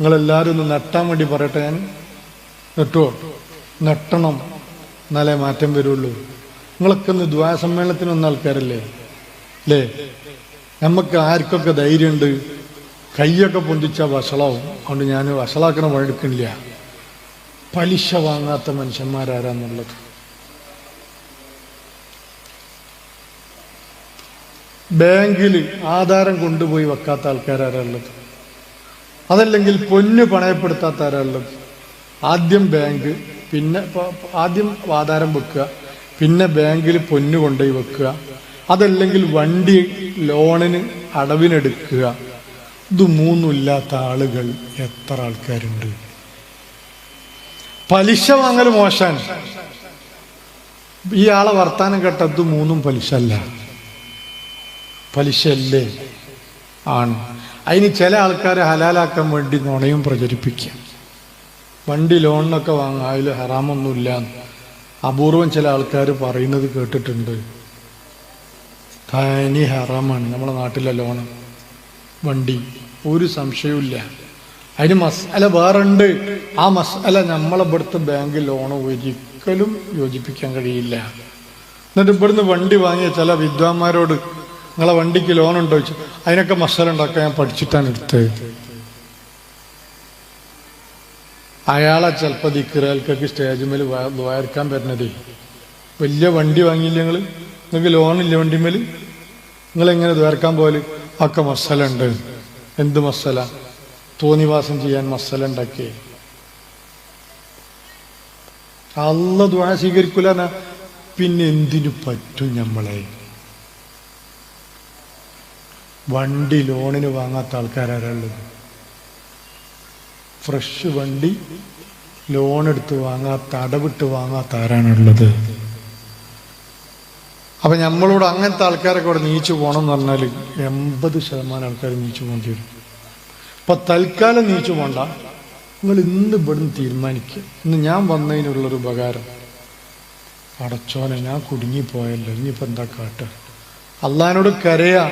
നിങ്ങളെല്ലാവരും ഒന്ന് നട്ടാൻ വേണ്ടി പറയട്ടെ ഞാൻ? നെട്ടുവോ? നട്ടണം. എന്നാലേ മാറ്റം വരുള്ളൂ. നിങ്ങളൊക്കെ ഒന്ന് ദ്വാ സമ്മേളനത്തിന് വന്ന ആൾക്കാരല്ലേ? അല്ലേ? നമുക്ക് ആർക്കൊക്കെ ധൈര്യമുണ്ട്? കൈയൊക്കെ പൊന്തിച്ചാൽ വഷളാവും. അതുകൊണ്ട് ഞാൻ വഷളാക്കണ വഴക്കില്ല പലിശ വാങ്ങാത്ത മനുഷ്യന്മാരാരാന്നുള്ളത്. ബാങ്കിൽ ആധാരം കൊണ്ടുപോയി വെക്കാത്ത ആൾക്കാരാരുള്ളത് അതല്ലെങ്കിൽ പൊന്ന് പണയപ്പെടുത്താത്ത ആരാളും ആദ്യം ബാങ്ക് പിന്നെ ആദ്യം ആധാരം വെക്കുക പിന്നെ ബാങ്കിൽ പൊന്ന് കൊണ്ടുപോയി വെക്കുക അതല്ലെങ്കിൽ വണ്ടി ലോണിന് അടവിനെടുക്കുക. ഇത് മൂന്നുമില്ലാത്ത ആളുകൾ എത്ര ആൾക്കാരുണ്ട്. പലിശ വാങ്ങൽ മോശാൻ ഈ ആളെ വർത്താനം കേട്ടത് മൂന്നും പലിശ അല്ല. പലിശ അല്ലേ ആണ്. അതിന് ചില ആൾക്കാരെ ഹലാലാക്കാൻ വേണ്ടി നുണയും പ്രചരിപ്പിക്കുക. വണ്ടി ലോണിനൊക്കെ വാങ്ങാം അതിൽ ഹറാമൊന്നുമില്ല അപൂർവം ചില ആൾക്കാർ പറയുന്നത് കേട്ടിട്ടുണ്ട്. തനി ഹറാമാണ് നമ്മുടെ നാട്ടിലെ ലോണ് വണ്ടി ഒരു സംശയവുമില്ല. അതിന് മസാല വേറുണ്ട്. ആ മസാല നമ്മളെ ഇവിടുത്തെ ബാങ്ക് ലോൺ ഒരിക്കലും യോജിപ്പിക്കാൻ കഴിയില്ല. എന്നിട്ട് ഇവിടുന്ന് വണ്ടി വാങ്ങിയ ചില വിദ്വാന്മാരോട് നിങ്ങളെ വണ്ടിക്ക് ലോൺ ഉണ്ടോ ചോദിച്ചു. അതിനൊക്കെ മസാല ഉണ്ടാക്കാൻ ഞാൻ പഠിച്ചിട്ടാണ് എടുത്തത്. അയാളെ ചിലപ്പോൾ ദിക്കറാൽക്കൊക്കെ സ്റ്റേജ് മേൽ വയർക്കാൻ പറ്റുന്നതേ വലിയ വണ്ടി വാങ്ങിയില്ല നിങ്ങൾ നിങ്ങൾക്ക് ലോണില്ല നിങ്ങൾ എങ്ങനെ ദ്വാരക്കാൻ പോലെ ഒക്കെ മസാല ഉണ്ട് എന്ത് മസാല? തോന്നിവാസം ചെയ്യാൻ മസാല ഉണ്ടാക്കിയേ. അള്ള ദ്വാര സ്വീകരിക്കൂല പിന്നെ എന്തിനു പറ്റും നമ്മളെ വണ്ടി ലോണിന് വാങ്ങാത്ത ആൾക്കാരാരുള്ളത് ഫ്രഷ് വണ്ടി ലോൺ എടുത്ത് വാങ്ങാത്ത അടവിട്ട് വാങ്ങാത്ത ആരാണുള്ളത്? അപ്പൊ നമ്മളോട് അങ്ങനത്തെ ആൾക്കാരൊക്കെ ഇവിടെ നീച്ചു പോകണം എന്ന് പറഞ്ഞാൽ എൺപത് ശതമാനം ആൾക്കാർ നീച്ചു പോകേണ്ടി വരും. അപ്പൊ തൽക്കാലം നീച്ചു പോണ്ട. നിങ്ങൾ ഇന്ന് ഇവിടുന്ന് തീരുമാനിക്കുക ഇന്ന് ഞാൻ വന്നതിനുള്ളൊരു ഉപകാരം. അടച്ചോനെ ഞാൻ കുടുങ്ങിപ്പോയല്ലോ. ഇനിയിപ്പോ എന്താ കാട്ട അള്ളഹാനോട് കരയാ.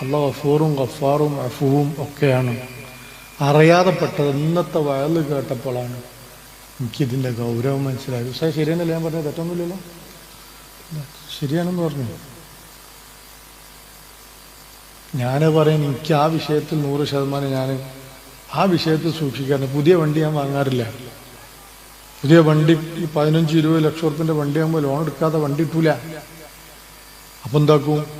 അള്ള ഗഫൂറും ഗഫാറും അഫുവും ഒക്കെയാണ്. അറിയാതെ പെട്ടത് ഇന്നത്തെ വയൽ കേട്ടപ്പോഴാണ് എനിക്കിതിന്റെ ഗൗരവം മനസ്സിലായത്. പക്ഷേ ശരിയെന്നല്ല ഞാൻ പറഞ്ഞത്? തെറ്റൊന്നുമില്ലല്ലോ? ശരിയാണെന്ന് പറഞ്ഞു. ഞാൻ പറയും എനിക്ക് ആ വിഷയത്തിൽ നൂറ് ശതമാനം ഞാൻ ആ വിഷയത്തിൽ സൂക്ഷിക്കാറ് പുതിയ വണ്ടി ഞാൻ വാങ്ങാറില്ല. പുതിയ വണ്ടി ഈ പതിനഞ്ച് ഇരുപത് ലക്ഷം റുപ്പിന്റെ വണ്ടിയാകുമ്പോൾ ലോൺ എടുക്കാതെ വണ്ടി കിട്ടൂല. അപ്പം എന്താക്കും?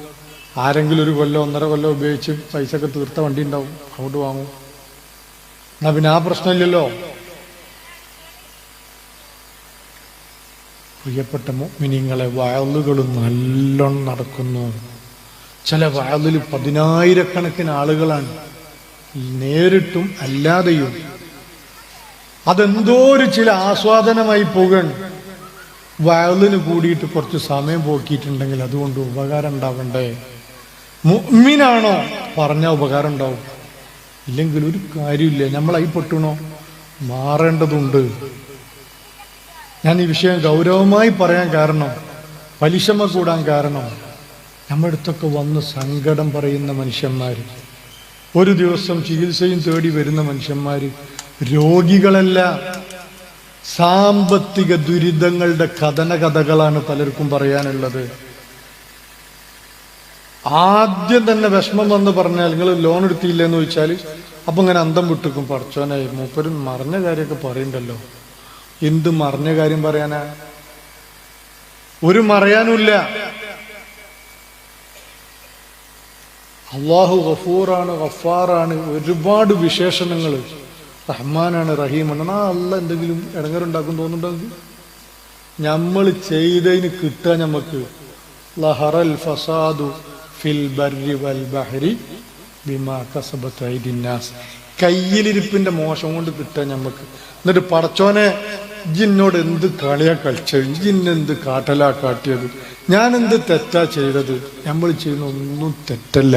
ആരെങ്കിലും ഒരു കൊല്ലം ഒന്നര കൊല്ലം ഉപയോഗിച്ച് പൈസ ഒക്കെ തീർത്ത വണ്ടി ഉണ്ടാവും. അങ്ങോട്ട് വാങ്ങും. എന്നാ പിന്നെ ആ പ്രശ്നമില്ലല്ലോ. പ്രിയപ്പെട്ട മിനിങ്ങളെ വയലുകൾ നല്ലോണം നടക്കുന്നു. ചില വയലിൽ പതിനായിരക്കണക്കിന് ആളുകളാണ്. നേരിട്ടും അല്ലാതെയും. അതെന്തോ ഒരു ചില ആസ്വാദനമായി പോകണം വയലിന് കൂടിയിട്ട് കുറച്ച് സമയം പോക്കിയിട്ടുണ്ടെങ്കിൽ അതുകൊണ്ട് ഉപകാരം ഉണ്ടാവണ്ടേ? മുഅ്മിനാണോ? പറഞ്ഞ ഉപകാരം ഉണ്ടാവും. ഇല്ലെങ്കിൽ ഒരു കാര്യമില്ല. നമ്മളായി പൊട്ടണോ? മാറേണ്ടതുണ്ട്. ഞാൻ ഈ വിഷയം ഗൗരവമായി പറയാൻ കാരണം പലിശമ കൂടാൻ കാരണം നമ്മുടെ അടുത്തൊക്കെ വന്ന് സങ്കടം പറയുന്ന മനുഷ്യന്മാർ ഒരു ദിവസം ചികിത്സയും തേടി വരുന്ന മനുഷ്യന്മാർ രോഗികളല്ല. സാമ്പത്തിക ദുരിതങ്ങളുടെ കഥന കഥകളാണ് പലർക്കും പറയാനുള്ളത്. ആദ്യം തന്നെ വിഷമം വന്ന് പറഞ്ഞാൽ നിങ്ങൾ ലോൺ എടുത്തില്ല എന്ന് ചോദിച്ചാൽ അപ്പൊ ഇങ്ങനെ അന്തം വിട്ടിക്കും. പറച്ചോനായി മൂപ്പരും മറിഞ്ഞ കാര്യമൊക്കെ പറയണ്ടല്ലോ. എന്ത് മറിഞ്ഞ കാര്യം പറയാനാ? ഒരു മറയാനുമില്ല. അള്ളാഹു ഗഫൂറാണ് ഗഫാറാണ്. ഒരുപാട് വിശേഷണങ്ങൾ റഹ്മാനാണ് റഹീമാണ്. ആ അല്ല എന്തെങ്കിലും ഇടങ്ങറുണ്ടാക്കും തോന്നുന്നുണ്ടെങ്കിൽ നമ്മൾ ചെയ്തതിന് കിട്ടുക നമുക്ക് ലഹറൽ ഫസാദു ഫിൽ ബർരി വൽ ബിമാ കയ്യിലിരിപ്പിന്റെ മോശം കൊണ്ട് കിട്ടാൻ നമുക്ക് എന്നിട്ട് പടച്ചോനെ ജിന്നോട് എന്ത് കളിയാ കളിച്ചത്? ജിന്നെന്ത് കാട്ടലാ കാട്ടിയത്? ഞാൻ എന്ത് തെറ്റാ ചെയ്തത്? നമ്മൾ ചെയ്യുന്ന ഒന്നും തെറ്റല്ല.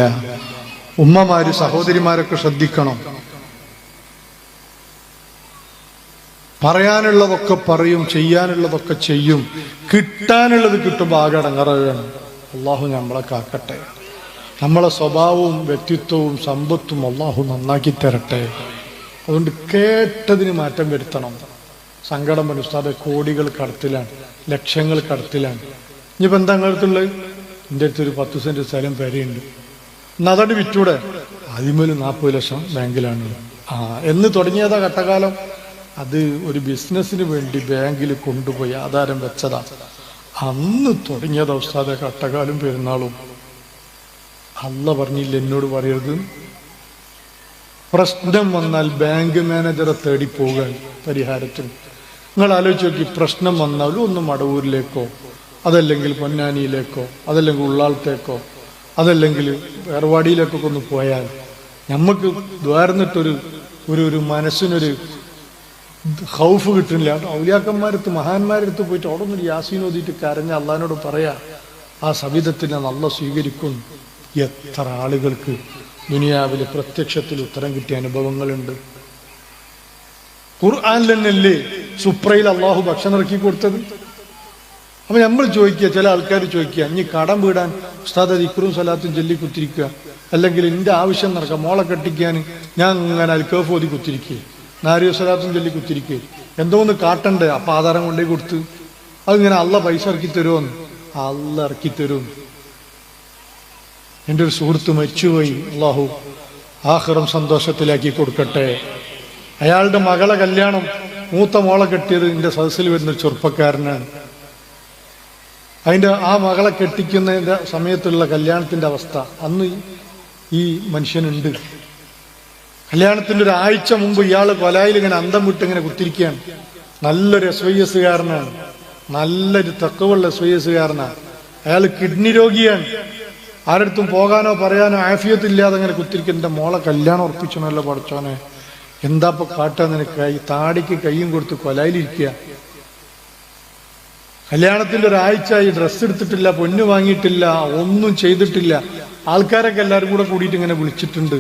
ഉമ്മമാര് സഹോദരിമാരൊക്കെ ശ്രദ്ധിക്കണം. പറയാനുള്ളതൊക്കെ പറയും ചെയ്യാനുള്ളതൊക്കെ ചെയ്യും. കിട്ടാനുള്ളത് കിട്ടുമ്പോൾ ആകെ അടങ്ങറുകയാണ് അള്ളാഹു നമ്മളെ കാക്കട്ടെ. നമ്മളെ സ്വഭാവവും വ്യക്തിത്വവും സമ്പത്തും അള്ളാഹു നന്നാക്കി തരട്ടെ. അതുകൊണ്ട് കേട്ടതിന് മാറ്റം വരുത്തണം. സങ്കടം ഉസ്താദെ കോടികൾ കടത്തിലാണ്. ലക്ഷങ്ങൾ കടത്തിലാണ്. ഇനിയിപ്പോൾ എന്താ അടുത്തുള്ളത്? എന്റെ അടുത്ത് ഒരു പത്ത് സെന്റ് സ്ഥലം പെരയുണ്ട്. എന്നാ അതോട് വിറ്റൂടെ? അതിമേൽ നാൽപ്പത് ലക്ഷം ബാങ്കിലാണ്. ആ എന്ന് തുടങ്ങിയതാ ഘട്ടകാലം അത് ഒരു ബിസിനസ്സിന് വേണ്ടി ബാങ്കിൽ കൊണ്ടുപോയി ആധാരം വെച്ചതാ. അന്ന് തുടങ്ങിയത് ഉസ്താദെ കട്ടകാലും പെരുന്നാളും. അല്ല പറഞ്ഞില്ല എന്നോട് പറയരുത്. പ്രശ്നം വന്നാൽ ബാങ്ക് മാനേജറെ തേടി പോകാൻ പരിഹാരത്തിന്. നിങ്ങൾ ആലോചിച്ച് നോക്കി പ്രശ്നം വന്നാലും ഒന്ന് മടവൂരിലേക്കോ അതല്ലെങ്കിൽ പൊന്നാനിയിലേക്കോ അതല്ലെങ്കിൽ ഉള്ളാളത്തേക്കോ അതല്ലെങ്കിൽ വേർവാടിയിലേക്കൊക്കെ ഒന്ന് പോയാൽ നമുക്ക് ദ്വാരന്നിട്ടൊരു ഒരു ഒരു മനസ്സിനൊരു ഹൗഫ് കിട്ടുന്നില്ല ഔലിയാക്കന്മാരടുത്ത് മഹാന്മാരടുത്ത് പോയിട്ട് അവിടെ യാസീൻ ഓതിയിട്ട് കരഞ്ഞ അള്ളഹാനോട് പറയാ ആ സവിധത്തിനെ നല്ല സ്വീകരിക്കും. എത്ര ആളുകൾക്ക് ദുനിയാവിൽ പ്രത്യക്ഷത്തിൽ ഉത്തരം കിട്ടിയ അനുഭവങ്ങളുണ്ട്. ഖുർആാനിൽ സുപ്രയിൽ അള്ളാഹു ഭക്ഷണം ഇറക്കി കൊടുത്തത്? അപ്പൊ നമ്മൾ ചോദിക്കുക ചില ആൾക്കാർ ചോദിക്കുക ഇനി കടം വീടാൻ ഉസ്താദ് ഇക്രും സലാത്തും ചൊല്ലി കുത്തിരിക്കുക അല്ലെങ്കിൽ എന്റെ ആവശ്യം നടക്കാം മോളെ കെട്ടിക്കാൻ ഞാൻ അങ്ങനെ അൽക്കഫ് ഓതി കുത്തിരിക്കുക നാരിയോ സലാത്തും ചൊല്ലി കുത്തിരിക്കുക എന്തോ ഒന്ന് കാട്ടണ്ടേ? അപ്പം ആധാരം കൊണ്ടേ കൊടുത്ത്. അതിങ്ങനെ അല്ല പൈസ ഇറക്കി തരുമോന്ന് അല്ല ഇറക്കി തരും. എന്റെ ഒരു സുഹൃത്ത് മരിച്ചുപോയി. അള്ളാഹു ആഹ്റം സന്തോഷത്തിലാക്കി കൊടുക്കട്ടെ. അയാളുടെ മകളെ കല്യാണം മൂത്ത മോളെ കെട്ടിയത് എന്റെ സദസ്സിൽ വരുന്ന ചെറുപ്പക്കാരനാണ്. അതിന്റെ ആ മകളെ കെട്ടിക്കുന്നതിന്റെ സമയത്തുള്ള കല്യാണത്തിന്റെ അവസ്ഥ. അന്ന് ഈ മനുഷ്യനുണ്ട്. കല്യാണത്തിന്റെ ഒരു ആഴ്ച മുമ്പ് ഇയാൾ കൊലായിൽ ഇങ്ങനെ അന്തം വിട്ട് ഇങ്ങനെ കുത്തിരിക്കുകയാണ്. നല്ലൊരു എസ് വൈ എസ്സുകാരനാണ് നല്ലൊരു തക്കവുള്ള എസ് വൈ എസ്സുകാരനാണ് അയാൾ കിഡ്നി രോഗിയാണ്. ആരടുത്തും പോകാനോ പറയാനോ ആഫിയത്തില്ലാതെ അങ്ങനെ കുത്തിരിക്കും എന്റെ മോളെ കല്യാണം ഉറപ്പിച്ചണല്ലോ പഠിച്ചോനെ എന്താ ഇപ്പൊ കാട്ടാ നിനക്കായി താടിക്ക് കൈയും കൊടുത്ത് കൊലയിലിരിക്കുക കല്യാണത്തിന്റെ ഒരാഴ്ച ഈ ഡ്രസ്സ് എടുത്തിട്ടില്ല പൊന്നു വാങ്ങിയിട്ടില്ല ഒന്നും ചെയ്തിട്ടില്ല. ആൾക്കാരൊക്കെ എല്ലാവരും കൂടെ കൂടിയിട്ട് ഇങ്ങനെ വിളിച്ചിട്ടുണ്ട്.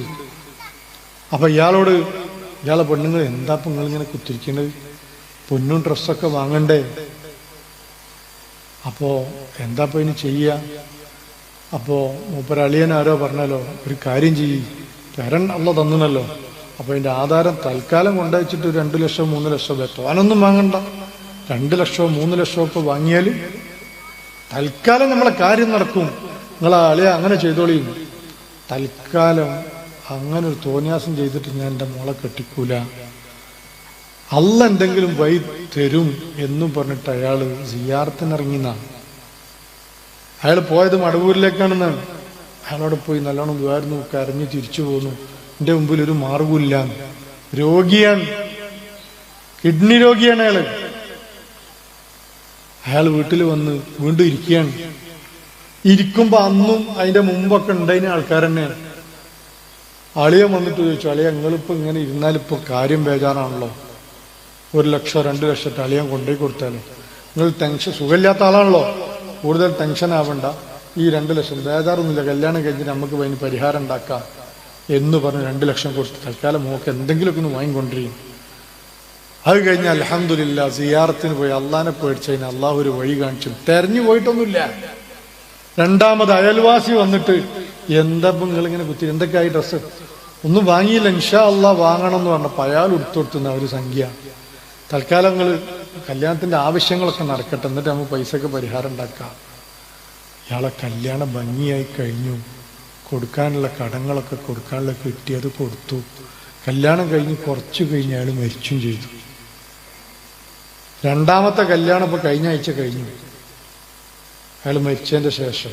അപ്പൊ ഇയാളോട് ഇയാളെ പെണ്ണുങ്ങൾ എന്താ നിങ്ങൾ ഇങ്ങനെ കുത്തിരിക്കുന്നത് പൊന്നും ഡ്രസ്സൊക്കെ വാങ്ങണ്ടേ? അപ്പോ എന്താ ഇപ്പൊ ഇനി ചെയ്യുക അപ്പോ മൂപ്പരളിയൻ ആരോ പറഞ്ഞല്ലോ ഒരു കാര്യം ചെയ്യ് തരൻ അല്ല തന്നല്ലോ അപ്പൊ അതിന്റെ ആധാരം തൽക്കാലം കൊണ്ടുവച്ചിട്ട് രണ്ടു ലക്ഷം മൂന്ന് ലക്ഷം എത്തോനൊന്നും വാങ്ങണ്ട. രണ്ട് ലക്ഷമോ മൂന്ന് ലക്ഷമോ ഒക്കെ വാങ്ങിയാൽ തൽക്കാലം നമ്മളെ കാര്യം നടക്കും. നിങ്ങൾ അളിയ അങ്ങനെ ചെയ്തോളിയും തൽക്കാലം അങ്ങനെ ഒരു തോന്യാസം ചെയ്തിട്ട് ഞാൻ എന്റെ മോളെ കെട്ടിക്കൂല. അല്ല എന്തെങ്കിലും വഴി തരും എന്നും പറഞ്ഞിട്ട് അയാൾ സിയാർത്തിനിറങ്ങിന്നാണ് അയാൾ പോയത് മടവൂരിലേക്കാണെന്നാണ് അയാളോട് പോയി നല്ലോണം വേർന്നു കരഞ്ഞു തിരിച്ചു പോന്നു. എന്റെ മുമ്പിൽ ഒരു മാർഗമില്ല രോഗിയാണ് കിഡ്നി രോഗിയാണ് അയാൾ. അയാൾ വീട്ടിൽ വന്ന് വീണ്ടും ഇരിക്കുകയാണ്. ഇരിക്കുമ്പോ അന്നും അതിന്റെ മുമ്പൊക്കെ ഉണ്ടായിരുന്ന ആൾക്കാർ തന്നെ അളിയൻ വന്നിട്ട് ചോദിച്ചു അളിയ നിങ്ങളിപ്പോൾ ഇങ്ങനെ ഇരുന്നാലിപ്പോൾ കാര്യം ബേജാറാണല്ലോ. ഒരു ലക്ഷം രണ്ട് ലക്ഷത്തെ അളിയൻ കൊണ്ടുപോയി കൊടുത്താലോ. നിങ്ങൾ ടെൻഷൻ സുഖമില്ലാത്ത ആളാണല്ലോ. കൂടുതൽ ടെൻഷൻ ആവണ്ട. ഈ രണ്ട് ലക്ഷം ബേജാറൊന്നുമില്ല. കല്യാണം കഴിഞ്ഞിട്ട് നമുക്ക് അതിന് പരിഹാരം ഉണ്ടാക്കാം. എന്ന് പറഞ്ഞ് രണ്ട് ലക്ഷം കൊടുത്ത് തൽക്കാലം മോക്ക് എന്തെങ്കിലുമൊക്കെ ഒന്ന് വാങ്ങിക്കൊണ്ടിരിക്കും. അത് കഴിഞ്ഞ് അലഹമില്ല സിയാറത്തിന് പോയി അള്ളാനെ പേടിച്ചതിന് അള്ളാഹു ഒരു വഴി കാണിച്ചു. തെരഞ്ഞു പോയിട്ടൊന്നുമില്ല. രണ്ടാമത് അയൽവാസി വന്നിട്ട് എന്താ നിങ്ങൾ ഇങ്ങനെ കുത്തി? എന്തൊക്കെയായി ഡ്രസ്സ്? ഒന്നും വാങ്ങിയില്ല. ഇൻഷാ അള്ളാ വാങ്ങണം എന്ന് പറഞ്ഞപ്പോൾ അയാൾ ഉടുത്തൊടുത്തുന്ന ഒരു സംഖ്യ. തൽക്കാലം നിങ്ങൾ കല്യാണത്തിന്റെ ആവശ്യങ്ങളൊക്കെ നടക്കട്ടെ. എന്നിട്ട് നമുക്ക് പൈസക്ക് പരിഹാരം ഉണ്ടാക്കാം. ഇയാളെ കല്യാണം ഭംഗിയായി കഴിഞ്ഞു. കൊടുക്കാനുള്ള കടങ്ങളൊക്കെ കൊടുക്കാനുള്ള കിട്ടിയത് കൊടുത്തു. കല്യാണം കഴിഞ്ഞ് കുറച്ച് കഴിഞ്ഞ് അയാൾ മരിച്ചും ചെയ്തു. രണ്ടാമത്തെ കല്യാണം ഇപ്പൊ കഴിഞ്ഞ ആഴ്ച കഴിഞ്ഞു. അയാൾ മരിച്ചതിന്റെ ശേഷം.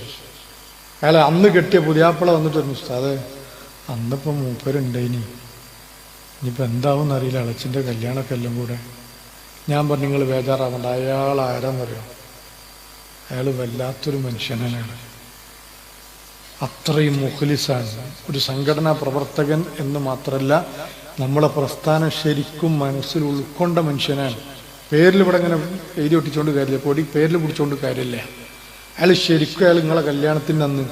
അയാൾ അന്ന് കെട്ടിയ പുതിയാപ്പിള വന്നിട്ട് ഉസ്താദ്. ഉസ്താദെ അന്നിപ്പം മൂപ്പരുണ്ടേനി. ഇനിയിപ്പോൾ എന്താവും അറിയില്ല. അളച്ചിന്റെ കല്യാണമൊക്കെ എല്ലാം കൂടെ. ഞാൻ പറഞ്ഞു നിങ്ങൾ ബേജാറാവണ്ട. അയാൾ ആരാന്നറിയോ അയാൾ വല്ലാത്തൊരു മനുഷ്യനാണ് അത്രയും മുഖലിസാണ്. ഒരു സംഘടനാ പ്രവർത്തകൻ എന്ന് മാത്രമല്ല നമ്മളെ പ്രസ്ഥാനം ശരിക്കും മനസ്സിൽ ഉൾക്കൊണ്ട മനുഷ്യനാണ്. പേരിൽ ഇവിടെ ഇങ്ങനെ എഴുതി ഒട്ടിച്ചുകൊണ്ട് കാര്യമില്ല. കൊടി പേരിൽ പിടിച്ചുകൊണ്ട് കാര്യമില്ല. അയാൾ ശരിക്കും അയാൾ നിങ്ങളെ കല്യാണത്തിന് അന്ന്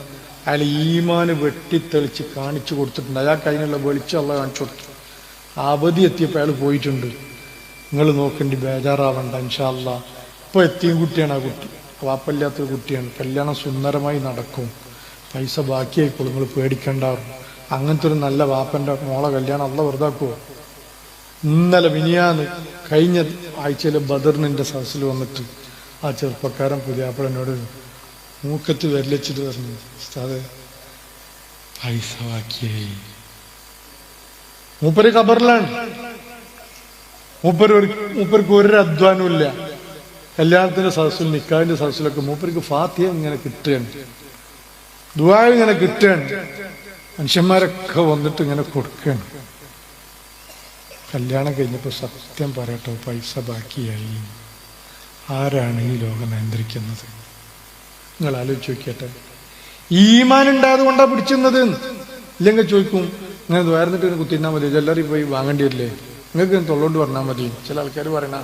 അയാൾ ഈമാന് വെട്ടിത്തെളിച്ച് കാണിച്ചു കൊടുത്തിട്ടുണ്ട്. അയാൾക്ക് കഴിഞ്ഞുള്ള വെളിച്ചമുള്ള കാണിച്ചു കൊടുത്തു. അവധി എത്തിയപ്പോൾ അയാൾ പോയിട്ടുണ്ട്. നിങ്ങൾ നോക്കേണ്ടി ബേജാറാവണ്ട ഇൻഷാല്ല ഇപ്പോൾ എത്തിയും കുട്ടിയാണ് ആ കുട്ടി. വാപ്പല്ലാത്തൊരു കുട്ടിയാണ്. കല്യാണം സുന്ദരമായി നടക്കും. പൈസ ബാക്കിയായിക്കോളും. നിങ്ങൾ പേടിക്കണ്ടാവും അങ്ങനത്തെ ഒരു നല്ല വാപ്പന്റെ മോളെ കല്യാണം അല്ല വെറുതാക്കുമോ ഇന്നലെ മിനിയാന്ന് കഴിഞ്ഞ ആഴ്ചയിലെ ബദറിനിന്റെ സദസ്സിൽ വന്നിട്ട് ആ ചെറുപ്പക്കാരൻ പുതിയാപ്പിള എന്നോട് മൂക്കത്ത് വിരലിച്ചിട്ട് പറഞ്ഞു ഉസ്താദ് പൈസ ബാക്കിയായി. മൂപ്പര് ഖബറിലാണ്. മൂപ്പര് മൂപ്പർക്ക് ഒരു അധ്വാനവും ഇല്ല. കല്യാണത്തിന്റെ സദസ്സിൽ നിക്കാവിന്റെ സദസ്സിലൊക്കെ മൂപ്പർക്ക് ഫാത്തിയ ഇങ്ങനെ കിട്ടുകയാണ്. ദുബായ ഇങ്ങനെ കിട്ടുകയാണ്. മനുഷ്യന്മാരൊക്കെ വന്നിട്ട് ഇങ്ങനെ കൊടുക്കുകയാണ്. കല്യാണം കഴിഞ്ഞപ്പോൾ സത്യം പറയട്ടോ പൈസ ബാക്കിയായി. ആരാണ് ഈ ലോകം നിയന്ത്രിക്കുന്നത്? നിങ്ങൾ ആലോചിച്ച് നോക്കിയട്ടെ. ഈമാൻ ഉണ്ടായത് കൊണ്ടാണ് പിടിച്ചുന്നത് ഇല്ലെങ്കിൽ ചോദിക്കും ഇങ്ങനെ വേർന്നിട്ട് ഇങ്ങനെ കുത്തിന്നാൽ മതി എല്ലാവരും പോയി വാങ്ങേണ്ടി വരില്ലേ? നിങ്ങൾക്ക് തൊള്ളോണ്ട് പറഞ്ഞാൽ മതി. ചില ആൾക്കാർ പറയണ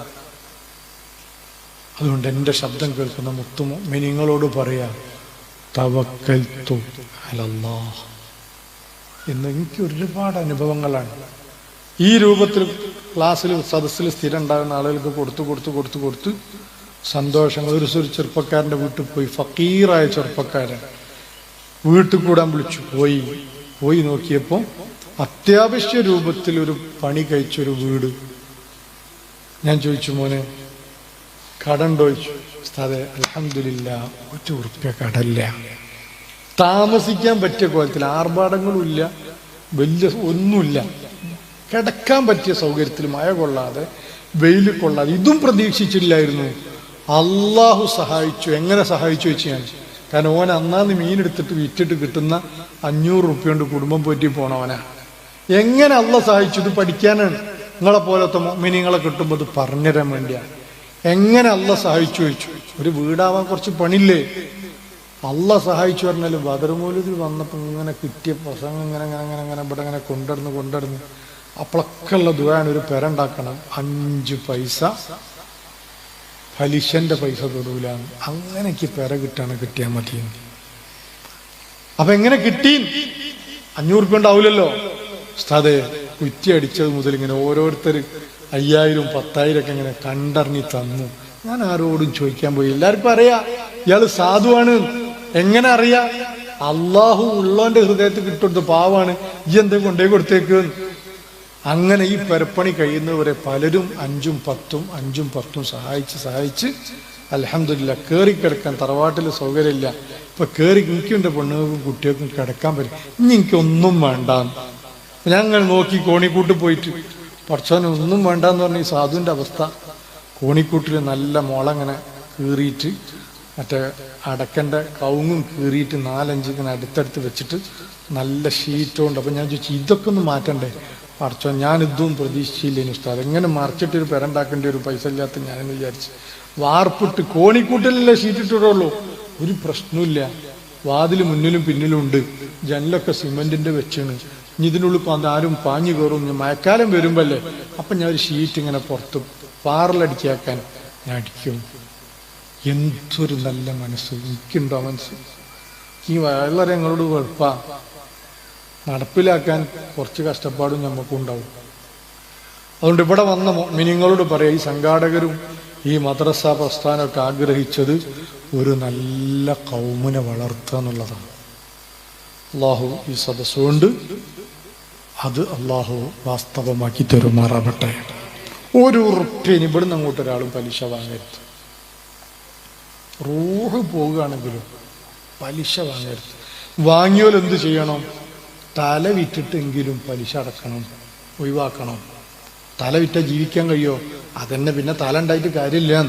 അതുകൊണ്ട് എന്റെ ശബ്ദം കേൾക്കുന്ന മുത്തുമോ മിനിങ്ങളോട് പറയാ തവക്കൽ എന്ന് എനിക്ക് ഒരുപാട് അനുഭവങ്ങളാണ്. ഈ രൂപത്തിൽ ക്ലാസ്സിൽ സദസ്സിൽ സ്ഥിരം ഉണ്ടാകുന്ന ആളുകൾക്ക് കൊടുത്തു കൊടുത്തു കൊടുത്തു കൊടുത്ത് സന്തോഷങ്ങൾ. ഒരു ഒരു ചെറുപ്പക്കാരന്റെ വീട്ടിൽ പോയി. ഫക്കീറായ ചെറുപ്പക്കാരൻ വീട്ടിൽ കൂടാൻ വിളിച്ചു. പോയി. പോയി നോക്കിയപ്പോൾ അത്യാവശ്യ രൂപത്തിൽ ഒരു പണി കഴിച്ചൊരു വീട്. ഞാൻ ചോദിച്ചു മോനെ കടണ്ടോ ഉസ്താദെ അലഹമില്ല ഒറ്റ ഉറുപ്പ്യ കടല്ല. താമസിക്കാൻ പറ്റിയ കോലത്തിൽ ആർഭാടങ്ങളുമില്ല വലിയ ഒന്നുമില്ല. കിടക്കാൻ പറ്റിയ സൗകര്യത്തിൽ മഴ കൊള്ളാതെ വെയിൽ കൊള്ളാതെ ഇതും പ്രതീക്ഷിച്ചില്ലായിരുന്നു. അള്ളാഹു സഹായിച്ചു. എങ്ങനെ സഹായിച്ചു വെച്ച് ഞാൻ? കാരണം ഓൻ അന്നാന്ന് മീനെടുത്തിട്ട് വിറ്റിട്ട് കിട്ടുന്ന അഞ്ഞൂറ് റുപ്യ കൊണ്ട് കുടുംബം പോറ്റി പോണവനാ. എങ്ങനെ അള്ള സഹായിച്ചു? ഇത് പഠിക്കാനാണ്. നിങ്ങളെ പോലത്തെ മിനിങ്ങളെ കിട്ടുമ്പോൾ ഇത് പറഞ്ഞുതരാൻ വേണ്ടിയാണ് എങ്ങനെ അല്ല സഹായിച്ചു വെച്ചു? ഒരു വീടാവാൻ കുറച്ച് പണില്ലേ അല്ല സഹായിച്ചു പറഞ്ഞാൽ ബദർമൂലത്തിൽ വന്നപ്പോൾ ഇങ്ങനെ കിട്ടിയ പ്രസംഗം ഇങ്ങനെ ഇങ്ങനെ ഇങ്ങനെ ഇങ്ങനെ ഇവിടെ ഇങ്ങനെ കൊണ്ടുവരുന്നു കൊണ്ടുവരുന്നു. അപ്പോഴൊക്കെ ഉള്ള ദുരാണ് ഒരു പെരണ്ടാക്കണം അഞ്ച് പൈസ പലിശന്റെ പൈസ തൊടൂല. അങ്ങനെയൊക്കെ പെര കിട്ടാണ് കിട്ടിയാൽ മതി. അപ്പൊ എങ്ങനെ കിട്ടി? അഞ്ഞൂറ് റുപ്യ ഉണ്ടാവില്ലല്ലോ ഉസ്താദെ കുറ്റി അടിച്ചത് മുതൽ ഇങ്ങനെ ഓരോരുത്തർ അയ്യായിരം പത്തായിരം ഒക്കെ ഇങ്ങനെ കണ്ടറിഞ്ഞി തന്നു. ഞാൻ ആരോടും ചോദിക്കാൻ പോയി. എല്ലാവർക്കും അറിയാ. ഇയാൾ സാധുവാണ്. എങ്ങനെ അറിയാ? അള്ളാഹു ഉള്ളവന്റെ ഹൃദയത്തിൽ കിട്ടുന്നത് പാവാണ്. ഈ എന്തേ കൊണ്ടേ കൊടുത്തേക്ക്? അങ്ങനെ ഈ പരപ്പണി കഴിയുന്നവരെ പലരും അഞ്ചും പത്തും അഞ്ചും പത്തും സഹായിച്ച് സഹായിച്ച് അലഹമില്ല കയറിക്കിടക്കാൻ തറവാട്ടിൽ സൗകര്യമില്ല. ഇപ്പൊ കയറി എനിക്കുണ്ട് പെണ്ണുങ്ങൾക്കും കുട്ടികൾക്കും കിടക്കാൻ പറ്റും. ഇനി എനിക്കൊന്നും വേണ്ട. ഞങ്ങൾ നോക്കി കോണിക്കൂട്ട് പോയിട്ട്. പഠിച്ചവന് ഒന്നും വേണ്ടെന്ന് പറഞ്ഞ ഈ സാധുവിന്റെ അവസ്ഥ. കോണിക്കൂട്ടിൽ നല്ല മുളങ്ങനെ കീറിയിട്ട് മറ്റേ അടക്കന്റെ കവുങ്ങും കീറിയിട്ട് നാലഞ്ച് ഇങ്ങനെ അടുത്തടുത്ത് വെച്ചിട്ട് നല്ല ഷീറ്റുണ്ട്. അപ്പം ഞാൻ ചോദിച്ചു ഇതൊക്കെ ഒന്ന് മാറ്റണ്ടേ? പഠിച്ചോ ഞാനിതും ഇതും പ്രതീക്ഷിച്ചില്ലേനു ഉസ്താദ്. എങ്ങനെ മറിച്ചിട്ട് ഒരു പെരണ്ടാക്കേണ്ട ഒരു പൈസ ഇല്ലാത്ത ഞാനെന്ന് വിചാരിച്ചു. വാർപ്പിട്ട് കോണിക്കൂട്ടിലല്ലേ ഷീറ്റ് ഇട്ടിട്ടുള്ളൂ. ഒരു പ്രശ്നമില്ല വാതിൽ മുന്നിലും പിന്നിലും ഉണ്ട്. ജനലൊക്കെ സിമെന്റിന്റെ വെച്ചാണ്. ഇനി ഇതിനുള്ളിൽ ആരും പാഞ്ഞു കയറും. മഴക്കാലം വരുമ്പല്ലേ? അപ്പൊ ഞാൻ ഒരു ഷീറ്റ് ഇങ്ങനെ പുറത്ത് പാറലടിക്കാക്കാൻ ഞാൻ അടിക്കും. എന്തൊരു നല്ല മനസ്സ്. എനിക്കുണ്ടോ മനസ്സ്? ഈ വളരെ ഞങ്ങളോട് വെളുപ്പാ. നടപ്പിലാക്കാൻ കുറച്ച് കഷ്ടപ്പാടും നമുക്കുണ്ടാവും അതുകൊണ്ട് ഇവിടെ വന്ന മിനിങ്ങളോട് പറയാം ഈ സംഘാടകരും ഈ മദ്രസ പ്രസ്ഥാനമൊക്കെ ആഗ്രഹിച്ചത് ഒരു നല്ല കൗമിനെ വളർത്തുക എന്നുള്ളതാണ്. അള്ളാഹു ഈ സദസ്സുകൊണ്ട് അത് അള്ളാഹു വാസ്തവമാക്കി തരുമാറാവട്ടെ. ഒരു ഉറുപ്പ്യന് ഇവിടുന്ന് അങ്ങോട്ട് ഒരാളും പലിശ വാങ്ങരുത്. റൂഹ് പോവുകയാണെങ്കിലും പലിശ വാങ്ങരുത്. വാങ്ങിയാൽ എന്ത് ചെയ്യണം? തല വിറ്റിട്ടെങ്കിലും പലിശ അടക്കണം ഒഴിവാക്കണം. തല വിറ്റ ജീവിക്കാൻ കഴിയോ? അതന്നെ പിന്നെ തല ഉണ്ടായിട്ട് കാര്യമില്ല.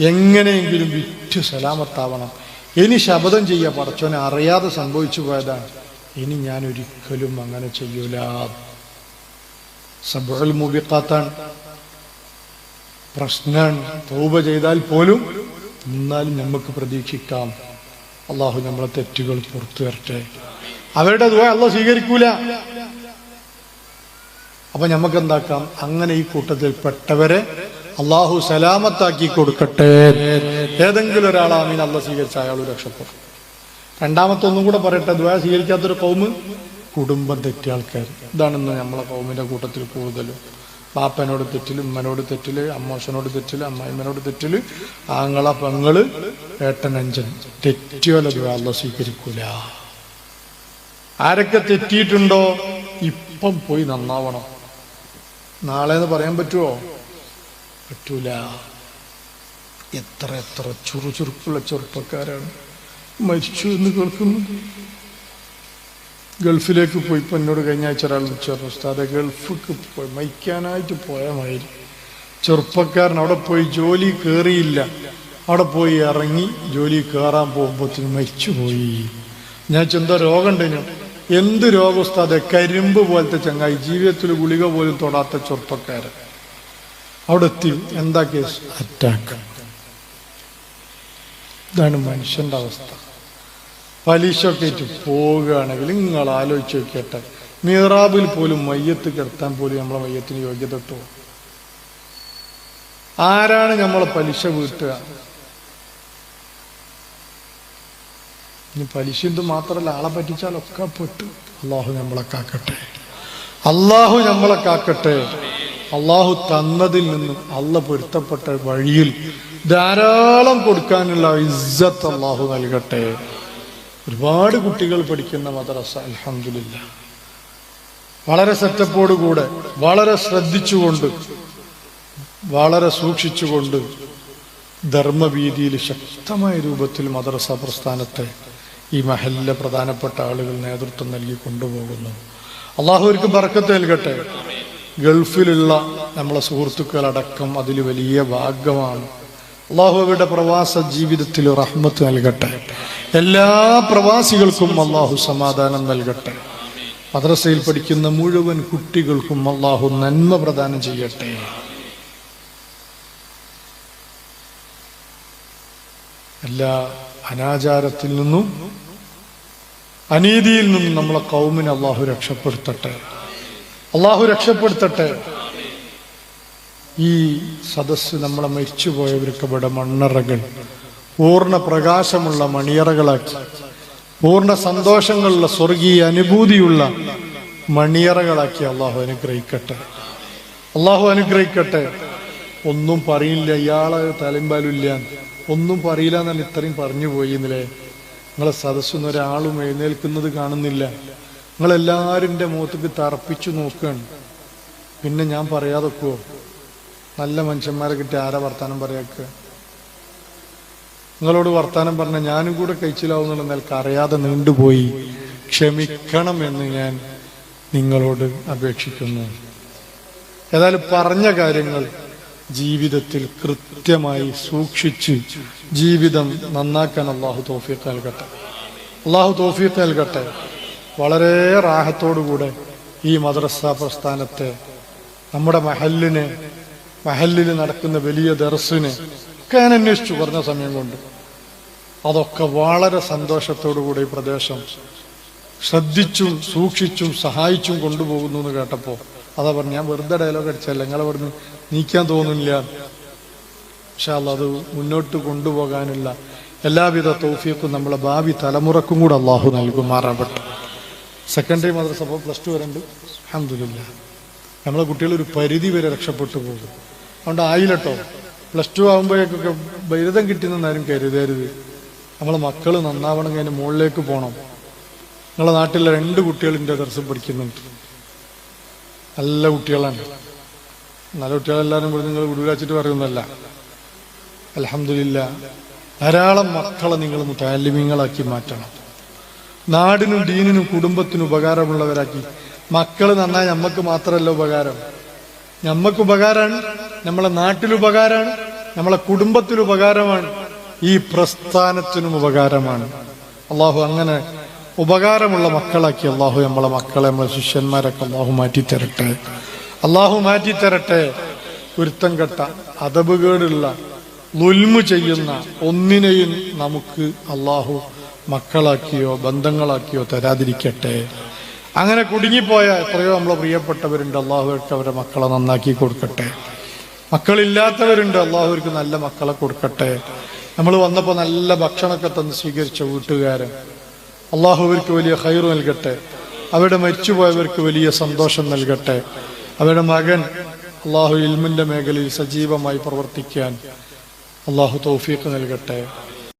എങ്ങനെയെങ്കിലും വിറ്റ് സലാമത്താവണം. ഇനി ശബദം ചെയ്യുക പടച്ചോനെ. അറിയാതെ സംഭവിച്ചു പോയതാണ്. ഇനി ഞാൻ ഒരിക്കലും അങ്ങനെ ചെയ്യൂല. സബുൽ മുബിക്കാത്താണ് പ്രശ്നമാണ് തൗബ ചെയ്താൽ പോലും എന്നാലും നമുക്ക് പ്രതീക്ഷിക്കാം. അള്ളാഹു നമ്മളെ തെറ്റുകൾ പുറത്തു വരട്ടെ അവരുടെ ദുഃഖ അല്ല സ്വീകരിക്കൂല. അപ്പൊ നമുക്ക് എന്താക്കാം അങ്ങനെ ഈ കൂട്ടത്തിൽ പെട്ടവരെ അള്ളാഹു സലാമത്താക്കി കൊടുക്കട്ടെ. ഏതെങ്കിലും ഒരാൾ ആമീൻ അല്ല സ്വീകരിച്ച അയാൾ രക്ഷപ്പെടും. രണ്ടാമത്തെ ഒന്നും കൂടെ പറയട്ടെ ദ്വാ സ്വീകരിക്കാത്തൊരു കൗമ് കുടുംബം തെറ്റിയ ആൾക്കാർ ഇതാണെന്ന് നമ്മളെ കൗമിന്റെ കൂട്ടത്തിൽ കൂടുതലും. പാപ്പനോട് തെറ്റിൽ ഉമ്മനോട് തെറ്റിൽ അമ്മോശനോട് തെറ്റിൽ അമ്മായിമ്മനോട് തെറ്റിൽ ആങ്ങള പെങ്ങൾ ഏട്ടനഞ്ചൻ തെറ്റിയോല ദ്വാ അല്ല സ്വീകരിക്കൂല. ആരൊക്കെ തെറ്റിയിട്ടുണ്ടോ ഇപ്പം പോയി നന്നാവണം. നാളെ എന്ന് പറയാൻ പറ്റുമോ പറ്റൂല. എത്ര എത്ര ചുറുചുറുക്കുള്ള ചെറുപ്പക്കാരാണ് മരിച്ചു എന്ന് കേൾക്കുന്നു. ഗൾഫിലേക്ക് പോയി ഇപ്പം എന്നോട് കഴിഞ്ഞ ആഴ്ച ഒരാൾ ചേർന്നു ഉസ്താദെ ഗൾഫിക്ക് പോയി മരിക്കാനായിട്ട് പോയ ചെറുപ്പക്കാരൻ അവിടെ പോയി ജോലി കയറിയില്ല അവിടെ പോയി ഇറങ്ങി ജോലി കയറാൻ പോകുമ്പോഴത്തേനും മരിച്ചു പോയി ഞാൻ ചെന്താ രോഗം ഉണ്ടെന്നു എന്ത് രോഗം ഉസ്താദെ കരിമ്പ് പോലത്തെ ചങ്ങായി ജീവിതത്തിൽ ഗുളിക പോലും തൊടാത്ത ചെറുപ്പക്കാരൻ. അവിടെ എത്തി. എന്താ കേസ് അറ്റാക്ക് ഇതാണ് മനുഷ്യന്റെ അവസ്ഥ. പലിശ ഒക്കെ ആയിട്ട് പോവുകയാണെങ്കിൽ നിങ്ങൾ ആലോചിച്ച് നോക്കിയട്ടെ. മീറാബിൽ പോലും മയ്യത്ത് കിടത്താൻ പോലും നമ്മളെ മയ്യത്തിന് യോഗ്യത ആരാണ് നമ്മളെ പലിശ വീട്ടുക? ഇനി പലിശ ഇത് മാത്രമല്ല ആളെ പറ്റിച്ചാലൊക്കെ പെട്ടു. അള്ളാഹു നമ്മളെ കാക്കട്ടെ. അള്ളാഹു നമ്മളെ കാക്കട്ടെ. അള്ളാഹു തന്നതിൽ നിന്നും അള്ള പൊരുത്തപ്പെട്ട വഴിയിൽ ധാരാളം കൊടുക്കാനുള്ള ഇജ്ജത്ത് അള്ളാഹു നൽകട്ടെ. ഒരുപാട് കുട്ടികൾ പഠിക്കുന്ന മദ്രസ അലഹമില്ല വളരെ സെറ്റപ്പോടുകൂടെ വളരെ ശ്രദ്ധിച്ചുകൊണ്ട് വളരെ സൂക്ഷിച്ചുകൊണ്ട് ധർമ്മവീതിയിൽ ശക്തമായ രൂപത്തിൽ മദ്രസ പ്രസ്ഥാനത്തെ ഈ മഹലിലെ പ്രധാനപ്പെട്ട ആളുകൾ നേതൃത്വം നൽകി കൊണ്ടുപോകുന്നു. അള്ളാഹു അവർക്ക് ബർക്കത്ത് നൽകട്ടെ. ഗൾഫിലുള്ള നമ്മളെ സുഹൃത്തുക്കളടക്കം അതിൽ വലിയ ഭാഗമാണ്. അള്ളാഹു അവരുടെ പ്രവാസ ജീവിതത്തിൽ റഹ്മത്ത് നൽകട്ടെ. എല്ലാ പ്രവാസികൾക്കും അള്ളാഹു സമാധാനം നൽകട്ടെ. മദ്രസയിൽ പഠിക്കുന്ന മുഴുവൻ കുട്ടികൾക്കും അള്ളാഹു നന്മ പ്രദാനം ചെയ്യട്ടെ. എല്ലാ അനാചാരത്തിൽ നിന്നും അനീതിയിൽ നിന്നും നമ്മളെ കൗമിനെ അള്ളാഹു രക്ഷപ്പെടുത്തട്ടെ. അള്ളാഹു രക്ഷപ്പെടുത്തട്ടെ. ഈ സദസ്സ് നമ്മളെ മരിച്ചുപോയവർക്ക് ഇവിടെ മണ്ണറകൾ പൂർണ പ്രകാശമുള്ള മണിയറകളാക്കി പൂർണ സന്തോഷങ്ങളുള്ള സ്വർഗീയ അനുഭൂതിയുള്ള മണിയറകളാക്കി അള്ളാഹു അനുഗ്രഹിക്കട്ടെ. അള്ളാഹു അനുഗ്രഹിക്കട്ടെ. ഒന്നും പറയില്ല ഇയാളെ തലമ്പാലില്ല. ഒന്നും പറയില്ല എന്നാണ് ഇത്രയും പറഞ്ഞു പോയി ഇന്നലെ. നിങ്ങളെ സദസ്സൊന്നും ഒരാളും എഴുന്നേൽക്കുന്നത് കാണുന്നില്ല. നിങ്ങളെല്ലാവരുടെ മുഖത്തേക്ക് തറപ്പിച്ചു നോക്കുകയാണ്. പിന്നെ ഞാൻ പറയാതൊക്കെയോ നല്ല മനുഷ്യന്മാരെ കിട്ടി ആരാ വർത്താനം പറയാക്കുക നിങ്ങളോട് വർത്താനം പറഞ്ഞ ഞാനും കൂടെ കഴിച്ചിലാവുന്നുള്ള നിലയ്ക്ക് അറിയാതെ നീണ്ടുപോയി. ക്ഷമിക്കണം എന്ന് ഞാൻ നിങ്ങളോട് അപേക്ഷിക്കുന്നു. ഏതായാലും പറഞ്ഞ കാര്യങ്ങൾ ജീവിതത്തിൽ കൃത്യമായി സൂക്ഷിച്ച് ജീവിതം നന്നാക്കാൻ അള്ളാഹു തോഫീക്ക് നൽകട്ടെ. അള്ളാഹു തോഫീക്ക് നൽകട്ടെ. വളരെ റാഹത്തോടുകൂടെ ഈ മദ്രസ പ്രസ്ഥാനത്തെ നമ്മുടെ മഹലിനെ മഹലിൽ നടക്കുന്ന വലിയ ദർസിനെ ഒക്കെ ഞാൻ അന്വേഷിച്ചു കുറഞ്ഞ സമയം കൊണ്ട്. അതൊക്കെ വളരെ സന്തോഷത്തോടുകൂടി ഈ പ്രദേശം ശ്രദ്ധിച്ചും സൂക്ഷിച്ചും സഹായിച്ചും കൊണ്ടുപോകുന്നു എന്ന് കേട്ടപ്പോൾ അതാ പറഞ്ഞു ഞാൻ വെറുതെ ഡയലോഗ് അടിച്ചല്ല നിങ്ങളെ ഇവിടുന്ന് നീക്കാൻ തോന്നുന്നില്ല. പക്ഷെ അത് മുന്നോട്ട് കൊണ്ടുപോകാനുള്ള എല്ലാവിധ തൗഫീഖും നമ്മളെ ഭാവി തലമുറക്കും കൂടെ അള്ളാഹു നൽകുമാറാവട്ടെ. സെക്കൻഡറി മദ്രസ അപ്പോൾ പ്ലസ് ടു വരെ ഉണ്ട് അഹമ്മദില്ല നമ്മളെ കുട്ടികൾ ഒരു പരിധി വരെ രക്ഷപ്പെട്ടു പോകും. അതുകൊണ്ട് ആയില്ലട്ടോ. പ്ലസ് ടു ആകുമ്പോഴേക്കൊക്കെ ബിരുദം കിട്ടുന്നെന്നാരും കരുതരുത്. നമ്മളെ മക്കൾ നന്നാവണമെങ്കിൽ അതിന് മുകളിലേക്ക് പോകണം നിങ്ങളെ നാട്ടിലെ രണ്ട് കുട്ടികളിന്റെ ദർശനം പഠിക്കുന്നുണ്ട്. നല്ല കുട്ടികളാണ്. നല്ല കുട്ടികളെല്ലാവരും കൂടി നിങ്ങൾ വിടുവിലാച്ചിട്ട് പറയുന്നല്ല അലഹമില്ല ധാരാളം മക്കളെ നിങ്ങൾ താലിമ്യങ്ങളാക്കി മാറ്റണം. നാടിനും ഡീനിനും കുടുംബത്തിനും ഉപകാരമുള്ളവരാക്കി. മക്കൾ നന്നായി ഞമ്മക്ക് മാത്രമല്ല ഉപകാരം. നമുക്ക് ഉപകാരമാണ് നമ്മളെ നാട്ടിലുപകാരമാണ് നമ്മളെ കുടുംബത്തിലുപകാരമാണ് ഈ പ്രസ്ഥാനത്തിനും ഉപകാരമാണ്. അള്ളാഹു അങ്ങനെ ഉപകാരമുള്ള മക്കളാക്കി അള്ളാഹു നമ്മളെ മക്കളെ നമ്മളെ ശിഷ്യന്മാരൊക്കെ അള്ളാഹു മാറ്റിത്തരട്ടെ. അള്ളാഹു മാറ്റിത്തരട്ടെ. കുരുത്തം കെട്ട അതബുകേടുള്ള ലുൽമു ചെയ്യുന്ന ഒന്നിനെയും നമുക്ക് അള്ളാഹു മക്കളാക്കിയോ ബന്ധങ്ങളാക്കിയോ തരാതിരിക്കട്ടെ. അങ്ങനെ കുടുങ്ങിപ്പോയ എത്രയോ നമ്മളെ പ്രിയപ്പെട്ടവരുണ്ട്. അള്ളാഹുവർക്ക് അവരെ മക്കളെ നന്നാക്കി കൊടുക്കട്ടെ. മക്കളില്ലാത്തവരുണ്ട്. അള്ളാഹുവർക്ക് നല്ല മക്കളെ കൊടുക്കട്ടെ. നമ്മൾ വന്നപ്പോൾ നല്ല ഭക്ഷണമൊക്കെ തന്ന് സ്വീകരിച്ച വീട്ടുകാരൻ. അള്ളാഹു അവർക്ക് വലിയ ഹൈറ് നൽകട്ടെ. അവരുടെ മരിച്ചുപോയവർക്ക് വലിയ സന്തോഷം നൽകട്ടെ. അവരുടെ മകൻ അള്ളാഹു ഇൽമിന്റെ മേഖലയിൽ സജീവമായി പ്രവർത്തിക്കാൻ അള്ളാഹു തൗഫീഖ് നൽകട്ടെ.